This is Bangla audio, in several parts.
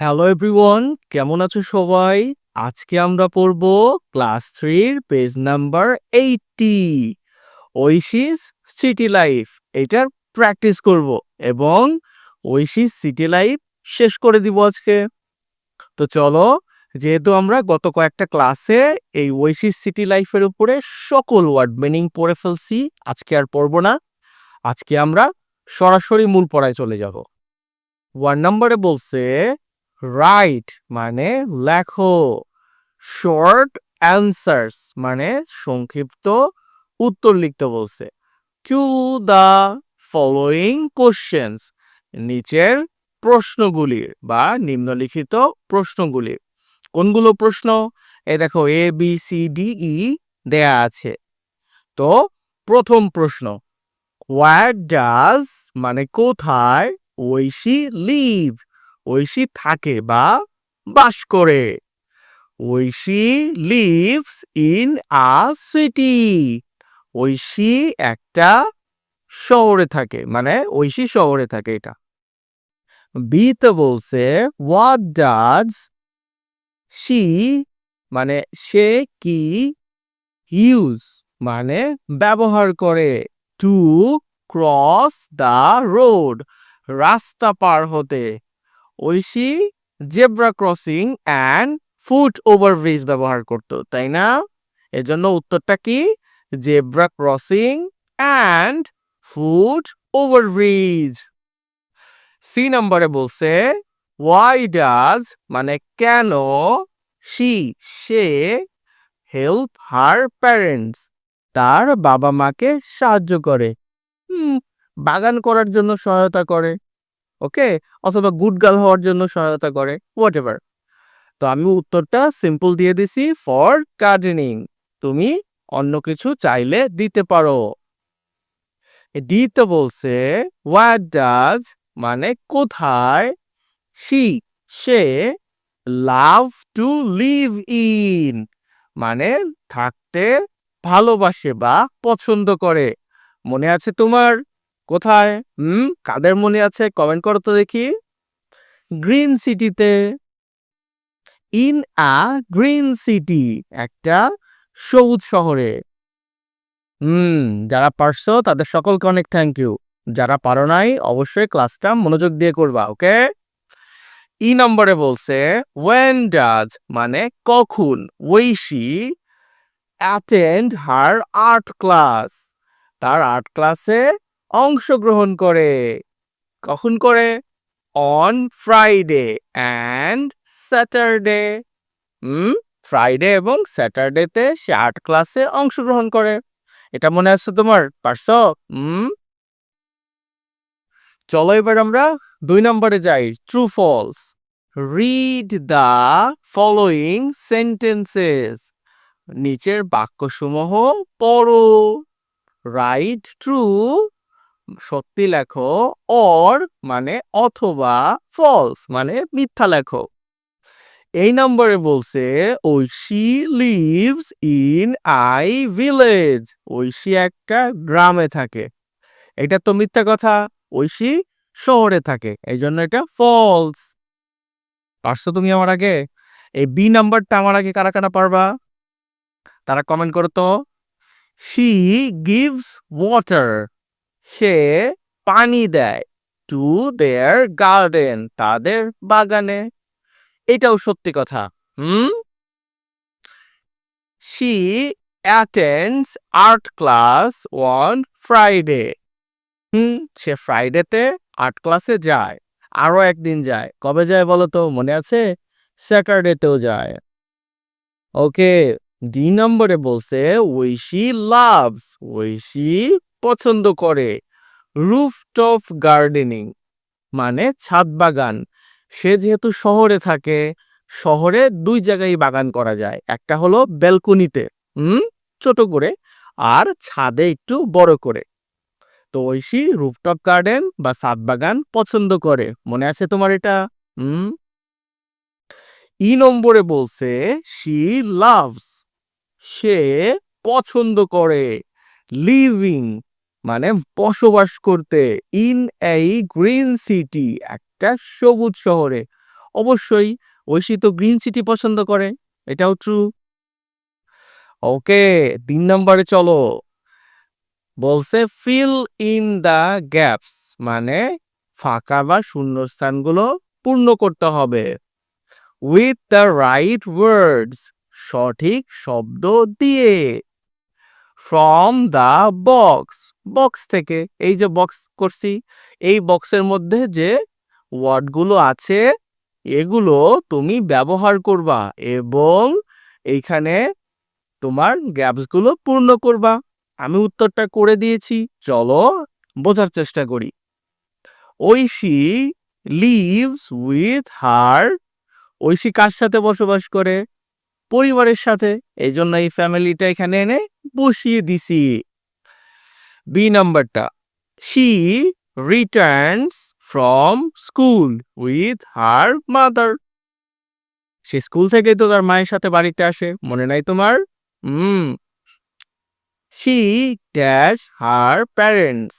হ্যালো এভরিওয়ান কেমন আছো সবাই? আজকে আমরা পড়ব ক্লাস থ্রির page number eighty Aishi's city life এটার প্র্যাকটিস করব এবং ঐশিস সিটি লাইফ শেষ করে দিব আজকে। তো চলো, যেহেতু আমরা গত কয়েকটা ক্লাসে এই ঐশিস সিটি লাইফের উপরে সকল ওয়ার্ড মিনিং পড়ে ফেলছি, আজকে আর পড়ব না। আজকে আমরা সরাসরি মূল পড়ায় চলে যাব। ওয়ার্ড নাম্বারে বলছে রাইট মানে লেখো। শর্ট অ্যান্সার্স মানে সংক্ষিপ্ত উত্তর লিখতে বলছে। টু দ্য ফলোয়িং কোশ্চেন্স নিচের প্রশ্নগুলির বা নিম্নলিখিত প্রশ্নগুলির। কোনগুলো প্রশ্ন? এ দেখো A B C D E দেয়া আছে। তো প্রথম প্রশ্ন হোয়ার ডাজ মানে কোথায় ঐশী লিভ ঐশী থাকে বা বাস করে। Aishi lives in a city Aishi একটা শহরে থাকে মানে ঐশী শহরে থাকে এটা। বিতে বলছে হোয়াট ডাজ সি মানে সে কি ইউজ মানে ব্যবহার করে। টু ক্রস দ্য রোড রাস্তা পার হতে। Aishi zebra crossing and foot overbridge ব্যবহার করতো, তাই না? এজন্য উত্তরটা কি? Zebra crossing and foot overbridge C নম্বরে বলছে ওয়াই ডাজ মানে কেন সি, সে হেল্প হার প্যারেন্টস তার বাবা মাকে সাহায্য করে। বাগান করার জন্য সহায়তা করে। ওকে? অথবা গুড গার্ল হওয়ার জন্য সহায়তা করে হোয়াট এভার তো আমি উত্তরটা সিম্পল দিয়ে দিছি ফর গার্ডেনিং তুমি অন্য কিছু চাইলে দিতে পারো। ডিতে বলছে হোয়াট ডাজ মানে কোথায় সি সে লাভ টু লিভ ইন মানে থাকতে ভালোবাসে বা পছন্দ করে। মনে আছে তোমার? কোথায়? হুম? কাদের মনে আছে? কমেন্ট করো তো দেখি। গ্রিন সিটিতে। ইন আ গ্রিন সিটি, একটা সবুজ শহরে। হুম, যারা পারছ তাদের সকলকে অনেক থ্যাংক ইউ যারা পারো নাই, অবশ্যই ক্লাসটা মনোযোগ দিয়ে করবা ওকে ই নম্বরে বলছে ওয়েন ডাজ মানে কখন, Aishi attend her art class তার আর্ট ক্লাসে অংশগ্রহণ করে। কখন করে? On Friday and Saturday hmm? Friday এবং স্যাটারডেতে সে আর্ট ক্লাসে অংশগ্রহণ করে। এটা মনে আছে তোমার? পারছ? হুম? চলো এবার আমরা দুই নম্বরে যাই। True false read the following sentences নিচের বাক্যসমূহ পড়ো। রাইট ট্রু সত্যি লেখো অর মানে অথবা ফলস মানে মিথ্যা লেখো। এই নম্বরে বলছে, Aishi lives in a village Aishi একটা গ্রামে থাকে। এটা তো মিথ্যা কথা, ঐশী শহরে থাকে। এই জন্য এটা ফলস পারছ তুমি আমার আগে? এই বি নাম্বারটা আমার আগে কারা কারা পারবা? তারা কমেন্ট করো তো। শি গিভস ওয়াটার সে পানি দেয় টু দেয়ার গার্ডেন তাদের বাগানে। এটাও সত্যি কথা। হুম? She attends art class on Friday হুম, সে ফ্রাইডেতে আর্ট ক্লাসে যায়। আরও একদিন যায়। কবে যায় বলো তো? মনে আছে? স্যাটারডেতেও যায়। ওকে দুই নম্বরে বলছে ঐশী লাভস ঐশী পছন্দ করে। রুফটপ গার্ডেনিং মানে ছাদ বাগান। সে যেহেতু শহরে থাকে, শহরে দুই জায়গায় বাগান করা যায়। একটা হলো ব্যালকনিতে, হুম, ছোট করে, আর ছাদে একটু বড় করে। তো ঐশী রুফটপ গার্ডেন বা ছাদ বাগান পছন্দ করে। মনে আছে তোমার এটা? হুম। ই নম্বরে বলছে শি লাভস সে পছন্দ করে। লিভিং মানে বসবাস করতে ইন এই গ্রিন সিটি একটা সবুজ শহরে। অবশ্যই ঐশী তো গ্রিন সিটি পছন্দ করে, এটাও ট্রু ওকে তিন নম্বরে চলো। বলছে ফিল ইন দ্য গ্যাপস মানে ফাঁকা বা শূন্যস্থানগুলো পূর্ণ করতে হবে। উইথ দ্য রাইট ওয়ার্ডস সঠিক শব্দ দিয়ে। ফ্রম দ্য বক্স বক্স থেকে, এই যে বক্স করছি, এই বক্সের মধ্যে যে ওয়ার্ডগুলো আছে, এগুলো তুমি ব্যবহার করবা এবং এইখানে তোমার গ্যাপসগুলো পূর্ণ করবা। আমি উত্তরটা করে দিয়েছি, চলো বোঝার চেষ্টা করি। Aishi lives with her Aishi কার সাথে বসবাস করে? পরিবারের সাথে, এই জন্য এই ফ্যামিলিটা এখানে এনে বসিয়ে দিছি। বি নাম্বারটা she returns from school with her mother say school থেকেই তো তার মায়ের সাথে বাড়িতে আসে, মনে নাই তোমার? হুম। শি ড্যাশ হার প্যারেন্টস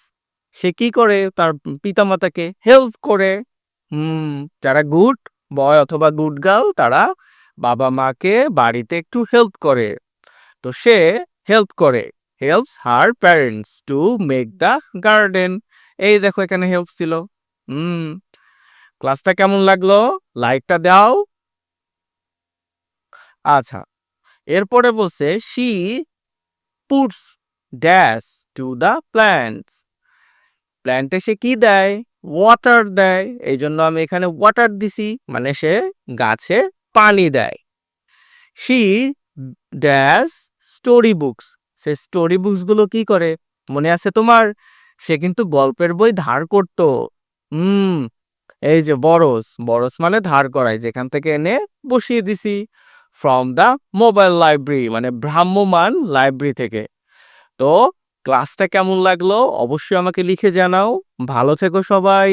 সে কি করে? তার পিতামাতাকে হেল্প করে। হুম, যারা গুড বয় অথবা গুড গার্ল তারা বাবা মাকে বাড়িতে একটু হেল্প করে। তো সে হেল্প করে। Helps her parents to make the garden এই দেখো এখানে হেল্প ছিল হুম ক্লাসটা কেমন লাগল? লাইকটা দাও। আচ্ছা এরপরে বলছে she puts dash to the plants প্ল্যান্টে সে কি দেয়? ওয়াটার দেয়। এই জন্য আমি এখানে ওয়াটার দিছি। মানে সে গাছে পানি দেয়। শি ড্যাশ স্টোরি বুকস সে স্টোরি বুকসগুলো কি করে? মনে আছে তোমার? সে কিন্তু গল্পের বই ধার করতো। হুম, এই যে বরস। বরস মানে ধার করাই। যেখান থেকে এনে বসিয়ে দিছি। ফ্রম দ্য মোবাইল লাইব্রেরি মানে ভ্রাম্যমান লাইব্রেরি থেকে। তো ক্লাসটা কেমন লাগল? অবশ্যই আমাকে লিখে জানাও। ভালো থেকো সবাই।